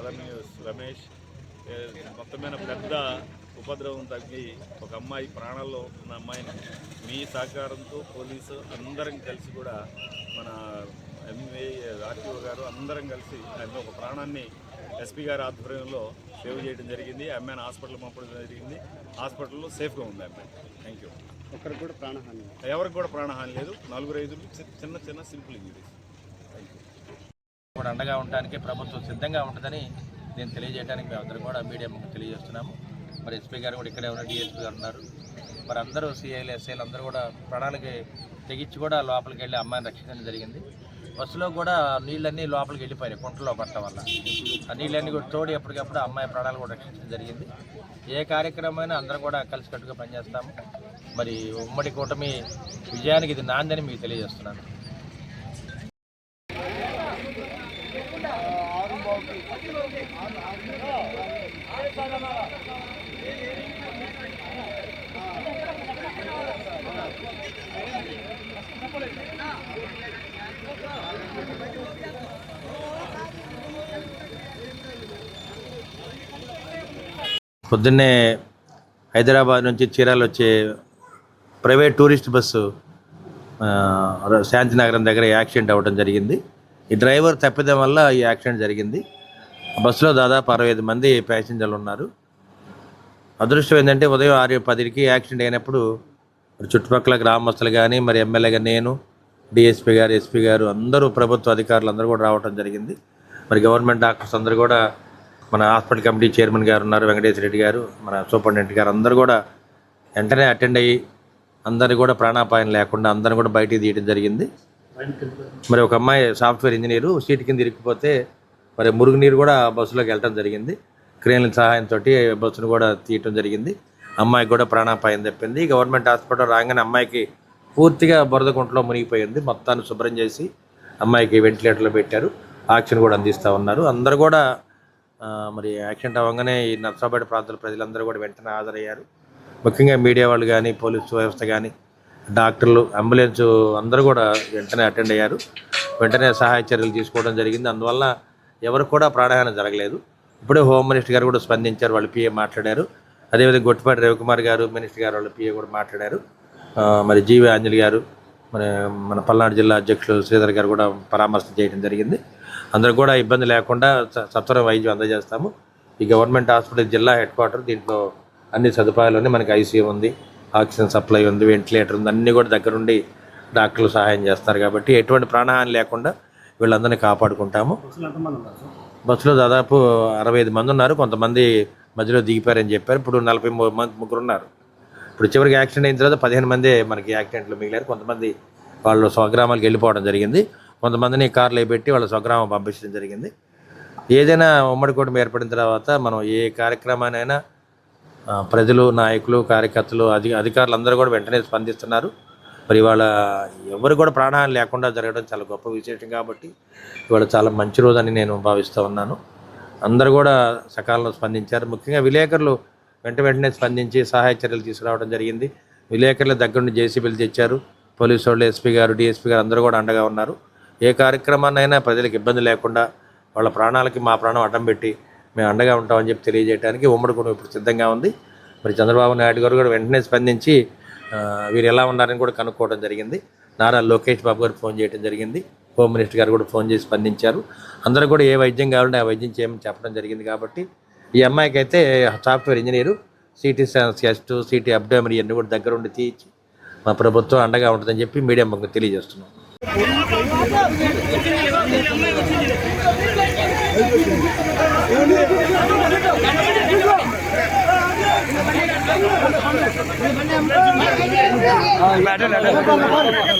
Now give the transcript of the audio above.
ఆదరణీయ రమేష్ ఏ, మొత్తం మీద పెద్ద ఉపద్రవం తగ్గి ఒక అమ్మాయి ప్రాణాల్లో ఉన్న అమ్మాయిని మీ సహకారంతో పోలీసు అందరం కలిసి కూడా మన ఎంఏ ఆర్టీఓ గారు అందరం కలిసి ఆయన ఒక ప్రాణాన్ని ఎస్పీ గారి ఆధ్వర్యంలో సేవ్ చేయడం జరిగింది. అమ్మాయిని హాస్పిటల్ పంపడం జరిగింది. హాస్పిటల్లో సేఫ్గా ఉంది అమ్మాయి. థ్యాంక్ యూ ఒక్కరికి కూడా ప్రాణహాని. ఎవరికి కూడా ప్రాణహాని లేదు. నలుగురు ఐదుగురు చి- చిన్న చిన్న సింపుల్ ఇంజరీస్. కూడా అండగా ఉండడానికి ప్రభుత్వం సిద్ధంగా ఉంటుందని నేను తెలియజేయడానికి మేము కూడా మీడియా ముఖం తెలియజేస్తున్నాము. మరి ఎస్పీ గారు కూడా ఇక్కడే ఉన్నారు డిఎస్పీ గారు ఉన్నారు. మరి అందరూ సీఐలు ఎస్ఐలు అందరూ కూడా ప్రాణాలకి తెగించి కూడా లోపలికి వెళ్ళి అమ్మాయిని రక్షించడం జరిగింది. బస్సులో కూడా నీళ్ళన్నీ లోపలికి వెళ్ళిపోయాయి కుంటలో పట్టడం వల్ల. ఆ నీళ్ళన్నీ కూడా తోడి ఎప్పటికప్పుడు అమ్మాయి ప్రాణాలు కూడా రక్షించడం జరిగింది. ఏ కార్యక్రమమైనా అందరం కూడా కలిసికట్టుగా పనిచేస్తాము. మరి ఉమ్మడి కూటమి విజయానికి ఇది నాందని మీకు తెలియజేస్తున్నాను. పొద్దున్నే హైదరాబాద్ నుంచి చీరాలు వచ్చే ప్రైవేట్ టూరిస్ట్ బస్సు శాంతినగరం దగ్గర యాక్సిడెంట్ అవ్వడం జరిగింది. ఈ డ్రైవర్ తప్పిదం వల్ల ఈ యాక్సిడెంట్ జరిగింది. బస్సులో దాదాపు అరవై ఐదు మంది ప్యాసింజర్లు ఉన్నారు. అదృష్టం ఏంటంటే ఉదయం ఆరు పదికి యాక్సిడెంట్ అయినప్పుడు మరి చుట్టుపక్కల గ్రామస్తులు కానీ మరి ఎమ్మెల్యే గారు నేను డిఎస్పీ గారు ఎస్పీ గారు అందరూ ప్రభుత్వ అధికారులు అందరూ కూడా రావడం జరిగింది. మరి గవర్నమెంట్ డాక్టర్స్ అందరూ కూడా మన హాస్పిటల్ కమిటీ చైర్మన్ గారు ఉన్నారు వెంకటేశ్వర రెడ్డి గారు మన సూపరింటెండెంట్ గారు అందరూ కూడా వెంటనే అటెండ్ అయ్యి అందరినీ కూడా ప్రాణాపాయం లేకుండా అందరిని కూడా బయటికి తీయడం జరిగింది. మరి ఒక అమ్మాయి సాఫ్ట్వేర్ ఇంజనీరు సీట్ కింద ఇరికిపోతే మరి మురుగునీరు కూడా బస్సులోకి వెళ్ళడం జరిగింది. క్రేన్ల సహాయంతో బస్సును కూడా తీయటం జరిగింది. అమ్మాయికి కూడా ప్రాణాపాయం తప్పింది. గవర్నమెంట్ హాస్పిటల్ రాగానే అమ్మాయికి పూర్తిగా బురదకుంటలో మునిగిపోయింది. మొత్తాన్ని శుభ్రం చేసి అమ్మాయికి వెంటిలేటర్లో పెట్టారు. ఆక్సిజన్ కూడా అందిస్తూ ఉన్నారు. అందరూ కూడా మరి యాక్సిడెంట్ అవ్వగానే ఈ నర్సాపేట ప్రాంతాల ప్రజలందరూ కూడా వెంటనే హాజరయ్యారు. ముఖ్యంగా మీడియా వాళ్ళు కానీ పోలీసు వ్యవస్థ కానీ డాక్టర్లు అంబులెన్స్ అందరూ కూడా వెంటనే అటెండ్ అయ్యారు. వెంటనే సహాయ చర్యలు తీసుకోవడం జరిగింది. అందువల్ల ఎవరికి కూడా ప్రాణహాని జరగలేదు. ఇప్పుడే హోమ్ మినిస్టర్ గారు కూడా స్పందించారు వాళ్ళు పిఏ మాట్లాడారు. అదేవిధంగా గొట్టిపాటి రవికుమార్ గారు మినిస్టర్ గారు వాళ్ళ పిఏ కూడా మాట్లాడారు. మరి జీవి ఆంజలి గారు మన మన పల్నాడు జిల్లా అధ్యక్షులు శ్రీధర్ గారు కూడా పరామర్శ చేయడం జరిగింది. అందరూ కూడా ఇబ్బంది లేకుండా స- సత్వర వైద్యం అందజేస్తాము. ఈ గవర్నమెంట్ హాస్పిటల్ జిల్లా హెడ్ క్వార్టర్ దీంట్లో అన్ని సదుపాయాలు ఉన్నాయి మనకి ఐసీయూ ఉంది ఆక్సిజన్ సప్లై ఉంది వెంటిలేటర్ ఉంది అన్నీ కూడా దగ్గరుండి డాక్టర్లు సహాయం చేస్తారు కాబట్టి ఎటువంటి ప్రాణహాని లేకుండా వీళ్ళందరినీ కాపాడుకుంటాము. బస్సులో దాదాపు అరవై ఐదు మంది ఉన్నారు. కొంతమంది మధ్యలో దిగిపోయారని చెప్పారు. ఇప్పుడు నలభై మూడు మంది ముగ్గురు ఉన్నారు. ఇప్పుడు చివరికి యాక్సిడెంట్ అయిన తర్వాత పదిహేను మంది మనకి యాక్సిడెంట్లో మిగిలారు. కొంతమంది వాళ్ళు స్వగ్రామాలకు వెళ్ళిపోవడం జరిగింది. కొంతమందిని కార్లో పెట్టి వాళ్ళ స్వగ్రామం పంపించడం జరిగింది. ఏదైనా ఉమ్మడి కూటమి ఏర్పడిన తర్వాత మనం ఏ కార్యక్రమానైనా ప్రజలు నాయకులు కార్యకర్తలు అధి అధికారులు అందరూ కూడా వెంటనే స్పందిస్తున్నారు. మరి ఇవాళ ఎవరు కూడా ప్రాణాలు లేకుండా జరగడం చాలా గొప్ప విశేషం కాబట్టి ఇవాళ చాలా మంచి రోజు అని నేను భావిస్తూ ఉన్నాను. అందరూ కూడా సకాలంలో స్పందించారు. ముఖ్యంగా విలేకరులు వెంట వెంటనే స్పందించి సహాయ చర్యలు తీసుకురావడం జరిగింది. విలేకరుల దగ్గర నుండి జేసీబీలు తెచ్చారు. పోలీసు వాళ్ళు ఎస్పీ గారు డిఎస్పీ గారు అందరూ కూడా అండగా ఉన్నారు. ఏ కార్యక్రమాన్నైనా ప్రజలకు ఇబ్బంది లేకుండా వాళ్ళ ప్రాణాలకి మా ప్రాణం అడ్డం పెట్టి మేము అండగా ఉంటామని చెప్పి తెలియజేయడానికి ఉమ్మడి కుటుంబం ఇప్పుడు సిద్ధంగా ఉంది. మరి చంద్రబాబు నాయుడు గారు కూడా వెంటనే స్పందించి వీరు ఎలా ఉన్నారని కూడా కనుక్కోవడం జరిగింది. నారా లోకేష్ బాబు గారు ఫోన్ చేయడం జరిగింది. హోమ్ మినిస్టర్ గారు కూడా ఫోన్ చేసి స్పందించారు. అందరూ కూడా ఏ వైద్యం కావాలంటే ఆ వైద్యం చేయమని చెప్పడం జరిగింది కాబట్టి ఈ అమ్మాయికి అయితే software engineer CT test CT abdomen ఇవన్నీ కూడా దగ్గర ఉండి తీయించి మా ప్రభుత్వం అండగా ఉంటుందని చెప్పి మీడియా మాకు తెలియజేస్తున్నాం. ਬੈਠੇ ਬੈਠੇ